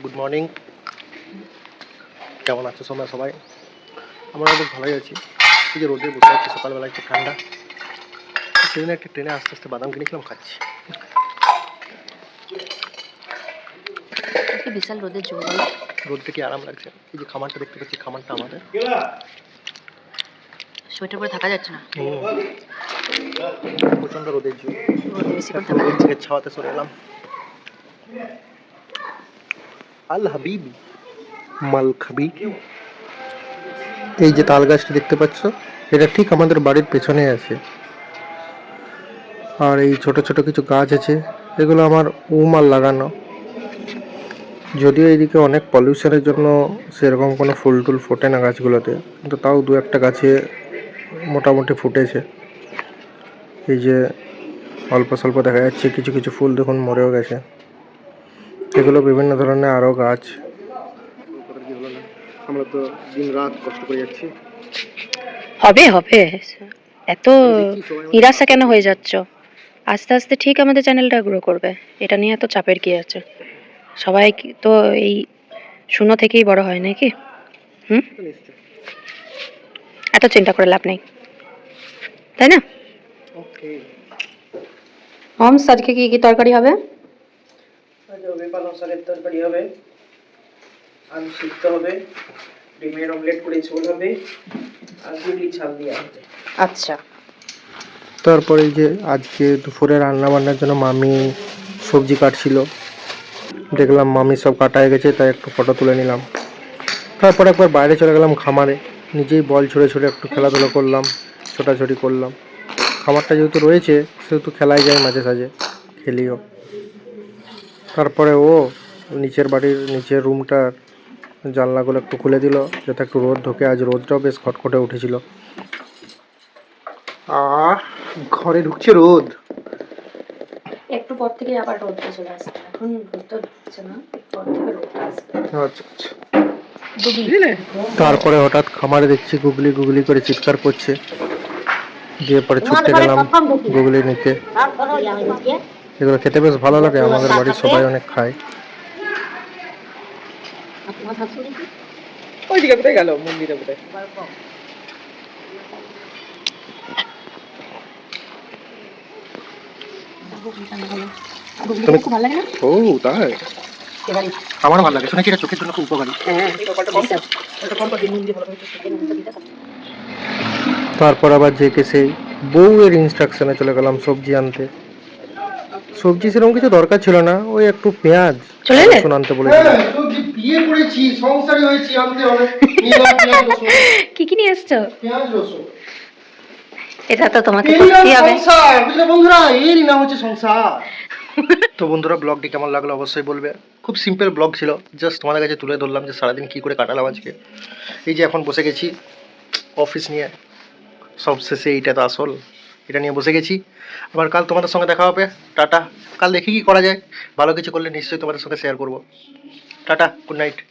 Good morning কেমন আছো তোমরা সবাই? আমরা বেশ ভালোই আছি। এই যে রোদে বসে আছি সকালবেলা একটু ঠান্ডা। সেদিন একটা ট্রেনে আস্তে আস্তে বাদাম কিনেছিলাম খাচ্ছি। বিশাল রোদের জোর রোদটা কি আরাম লাগছে? এই যে খামারটা দেখতে পাচ্ছি খামারটা আমাদের। সোয়েটার পরে থাকা যাচ্ছে না। প্রচণ্ড রোদের জন্য রোদে থাকা ছাওয়াতে সরে এলাম। আল হাবিব, মাল খাবি। এই যে তাল গাছটা দেখতে পাচ্ছ, এটা ঠিক আমাদের বাড়ির পেছনে আছে। আর এই ছোট ছোট কিছু গাছ আছে, এগুলো আমার উমাল লাগানো। যদিও এইদিকে অনেক পলিউশনের জন্য সেরকম কোনো ফুল টুল ফোটে না গাছগুলোতে, কিন্তু তাও দু একটা গাছে মোটামুটি ফুটেছে। এই যে অল্প স্বল্প দেখা যাচ্ছে, কিছু কিছু ফুল দেখুন মরেও গেছে। এগুলো বিভিন্ন ধরনের আরও গাছ। আমরা তো দিন রাত কষ্ট করে যাচ্ছি। হবে হবে। এত নিরাশা কেন হয়ে যাচ্ছ? আস্তে আস্তে ঠিক আমাদের চ্যানেলটা গ্রো করবে। এটা নিয়ে এত চাপের কি আছে? সবাই তো এই শূন্য থেকেই বড় হয় নাকি? হুম? এত চিন্তা করে লাভ নেই। তাই না? ওকে আজকে কি কি তরকারি হবে? পালং শাকের তরকারি হবে আলু সিদ্ধ হবে ডিমের অমলেট করে ঝোল হবে আর রুটি ছাল দেওয়া হবে। আচ্ছা। তারপরে যে আজকে দুপুরে রান্না বান্নার জন্য মামি সবজি কাটছিল দেখলাম মামি সব কাটা হয়ে গেছে তাই একটু ফটো তুলে নিলাম। তারপর একবার বাইরে চলে গেলাম খামারে নিজেই বল ছুঁড়ে ছুঁড়ে একটু খেলাধুলো করলাম ছোটাছুটি করলাম। খামারটা যেহেতু রয়েছে সেহেতু খেলাই যায় মাঝে সাঝে খেলিও। তারপরে ও নিচের বাড়ির নিচের রুমটার জানলাগুলো একটু খুলে দিল যাতে একটু রোদ ঢোকে। আজ রোদটাও বেশ খটখটে উঠেছিল। আহ ঘরে ঢুকছে রোদ। একটু পর থেকে আবার রোদটা চলে আসবে এখন রোদটা ঢুকছে না পর থেকে রোদটা আসবে। আচ্ছা আচ্ছা। তারপরে হঠাৎ খামারে দেখছি গুগলি গুগলি করে চিৎকার করছে। গিয়ে পরে ছুটতে গেলাম গুগলি নিতে। এগুলো খেতে বেশ ভালো লাগে আমাদের বাড়ির সবাই অনেক খায়। ওইদিকে কোথায় গেল? মন্দিরে কোথায়? তুমি খুব ভালো লাগে না? ও তাই? আমার ভালো লাগে। শুনেছি এটা চোখের জন্য খুব উপকারী। তারপর আবার যে সেই বউয়ের ইনস্ট্রাকশনে চলে গেলাম সবজি আনতে। সবজি সেরকম কিছু দরকার ছিল না ওই একটু পেঁয়াজ চলে এলে? রসুন আনতে বলে সবজি বিয়ে করেছি সংসারী হয়েছি আনতে হবে। কি কি নিয়ে এসছো? পেঁয়াজ রসুন। এটা তো তোমাকে করতেই হবে। বুঝলে বন্ধুরা? এরই নাম হচ্ছে সংসার। তো বন্ধুরা ব্লগটি কেমন লাগল অবশ্যই বলবে। খুব সিম্পল ব্লগ ছিল জাস্ট তোমাদের কাছে তুলে ধরলাম যে সারাদিন কী করে কাটালাম আজকে। এই যে এখন বসে গেছি অফিস নিয়ে। সব শেষে এইটা তো আসল। এটা নিয়ে বসে গেছি। আবার কাল তোমাদের সঙ্গে দেখা হবে। টাটা। কাল দেখি কি করা যায়। ভালো কিছু করলে নিশ্চয়ই তোমাদের সঙ্গে শেয়ার করব। Tata good night